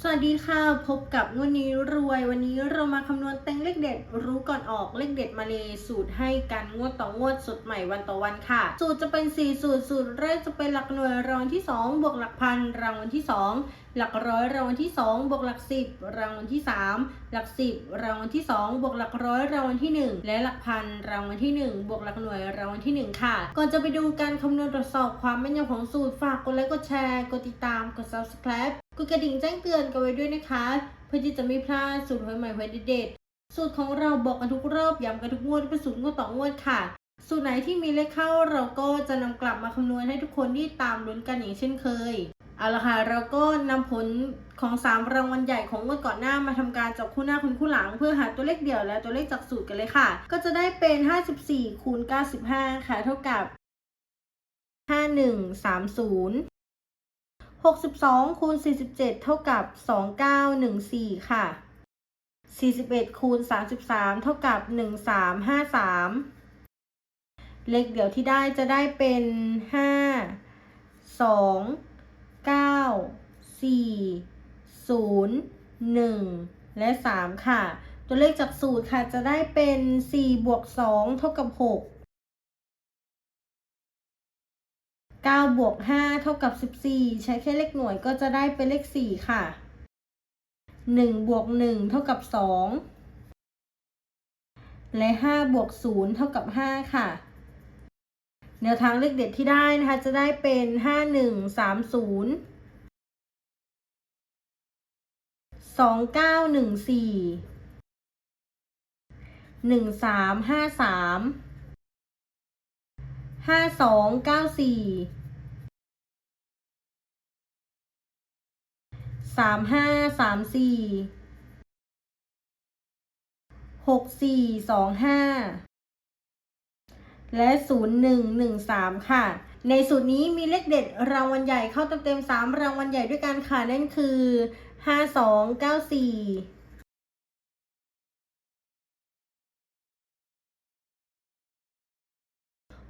สวัสดีค่ะ พบกับงวดนี้รวย วันนี้เรามาคำนวณเต็งเลขเด็ด รู้ก่อนออกเลขเด็ดมาเลยสูตรให้กันงวดต่องวดสดใหม่วันต่อวันค่ะ สูตรจะเป็น 4 สูตร สูตรแรกจะเป็นหลักหน่วยรางวัลที่ 2 บวกหลักพันรางวัลที่ 2 หลักร้อยรางวัลที่ 2 บวกหลัก 10 รางวัลที่ 3 หลัก 10 รางวัลที่ 2 บวกหลักร้อยรางวัลที่ 1 และหลักพันรางวัลที่ 1 บวกหลักหน่วยรางวัลที่ 1 ค่ะ ก่อนจะไปดูการคำนวณตรวจสอบความแม่นยำของสูตรฝากกดไลค์กดแชร์กดติดตามกด subscribe กดกระดิ่งแจ้งเตือนกันไว้ด้วยนะคะ เพื่อที่จะไม่พลาดสูตรหวยใหม่หวยเด็ดๆสูตรของเราบอกกันทุกรอบย้ำกันทุกงวดเป็นสูตรงวดต่องวดค่ะ สูตรไหนที่มีเลขเข้าเราก็จะนำกลับมาคำนวณให้ทุกคนที่ตามลุ้นกันอย่างเช่นเคยเอาละค่ะเราก็นำผลของ 3 รางวัลใหญ่ของงวดก่อนหน้ามาทำการจับคู่หน้าคุณคู่หลัง เพื่อหาตัวเลขเดี่ยวและตัวเลขจากสูตรกันเลยค่ะ ก็จะได้เป็น 54คูณ95 ค่ะ เท่ากับ 5130 62คูณ47 เท่ากับ 2914 ค่ะ 41คูณ33 เท่ากับ 1353 เลขเดี่ยวที่ได้จะได้เป็น 5 2 9 4 0 1 และ 3 ค่ะ ตัวเลขจากสูตรค่ะจะได้เป็น 4 บวก 2 เท่ากับ 6 9บวก5เท่ากับ 14 ใช้แค่เลขหน่วยก็จะได้เป็นเลข 4 ค่ะ 1บวก1เท่ากับ 2 และ 5 บวก 0 เท่ากับ 5 ค่ะ แนวทางเลขเด็ดที่ได้นะคะ จะได้เป็น 5 1 3 ห้าสองเก้าสี่สามห้าสามสี่หกสี่สองห้าและศูนย์หนึ่งหนึ่งสามค่ะ ในสูตรนี้มีเลขเด็ดรางวัลใหญ่เข้าเต็มๆสามรางวัลใหญ่ด้วยกันค่ะนั่นคือห้าสองเก้าสี่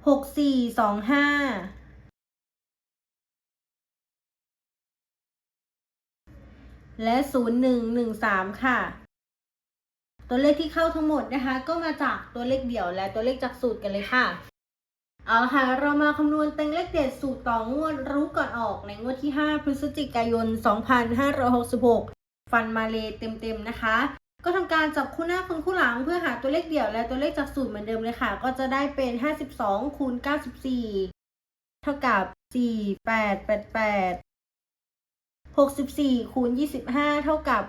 หกสี่สองห้าและศูนย์หนึ่งหนึ่งสามค่ะ ตัวเลขที่เข้าทั้งหมดนะคะ ก็มาจากตัวเลขเดี่ยวและตัวเลขจากสูตรกันเลยค่ะ เอาละค่ะ เรามาคำนวณเต็งเลขเด็ดสูตรต่องวดรู้ก่อนออกในงวดที่ 5 พฤศจิกายน 2566 ฟันมาเลเต็มๆนะคะ ก็ทำการจับคู่หน้าคุณคู่หลังเพื่อหาตัวเลขเดี่ยวและตัวเลขจากสูตรเหมือนเดิมเลยค่ะ ก็จะได้เป็น 52คูณ94 เท่ากับ 4888 64คูณ25 เท่ากับ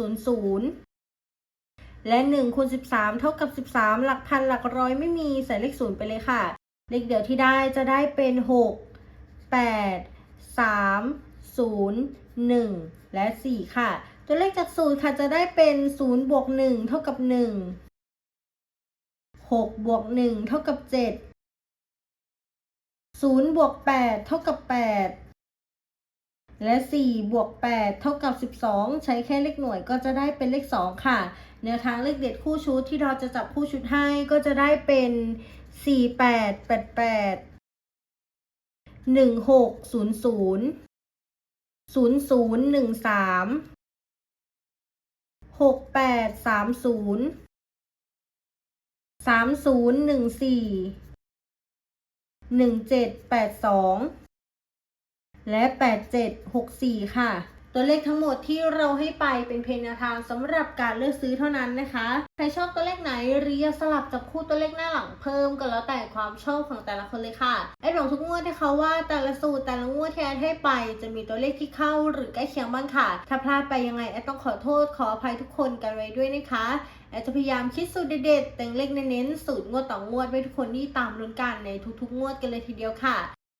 1600 และ 1คูณ13 เท่ากับ 13 หลักพันหลักร้อยไม่มีใส่เลขศูนย์ไปเลยค่ะ เลขเดียวที่ได้จะได้เป็น 6 8 3 0 1 และ 4 ค่ะ ตัวเลขจากสูตรค่ะจะได้เป็น 0 บวก 1 เท่ากับ 1 6 บวก 1 เท่ากับ 7 0 บวก 8 เท่ากับ 8 และ 4 บวก 8 เท่ากับ 12 ใช้แค่เลขหน่วยก็จะได้เป็นเลข 2 ค่ะแนวทางเลขเด็ดคู่ชุดที่เราจะจับคู่ชุดให้ก็จะได้เป็น หกแปดสามศูนย์สามศูนย์หนึ่งสี่หนึ่งเจ็ดแปดสองและแปดเจ็ดหกสี่ค่ะ ตัวเลขทั้งหมดที่เราให้ไปเป็นเพลงแนวทางสำหรับการเลือกซื้อเท่านั้นนะคะ ใครชอบตัวเลขไหนหรืออยสลับจับคู่ตัวเลขหน้าหลังเพิ่มก็แล้วแต่ความชอบของแต่ละคนเลยค่ะไอ้หลงทุกงวดที่เขาว่าแต่ละสูตรแต่ละงวดที่แอดให้ไป จะมีตัวเลขที่เข้าหรือใกล้เคียงบ้างค่ะ ถ้าพลาดไปยังไงแอดต้องขอโทษขออภัยทุกคนกันไว้ด้วยนะคะแอดจะพยายามคิดสูตรเด็ดๆแต่งเลขเน้นๆสูตรงวดต่องวดไว้ทุกคนที่ตามลุ้นกันในทุกๆ งวดกันเลยทีเดียวค่ะ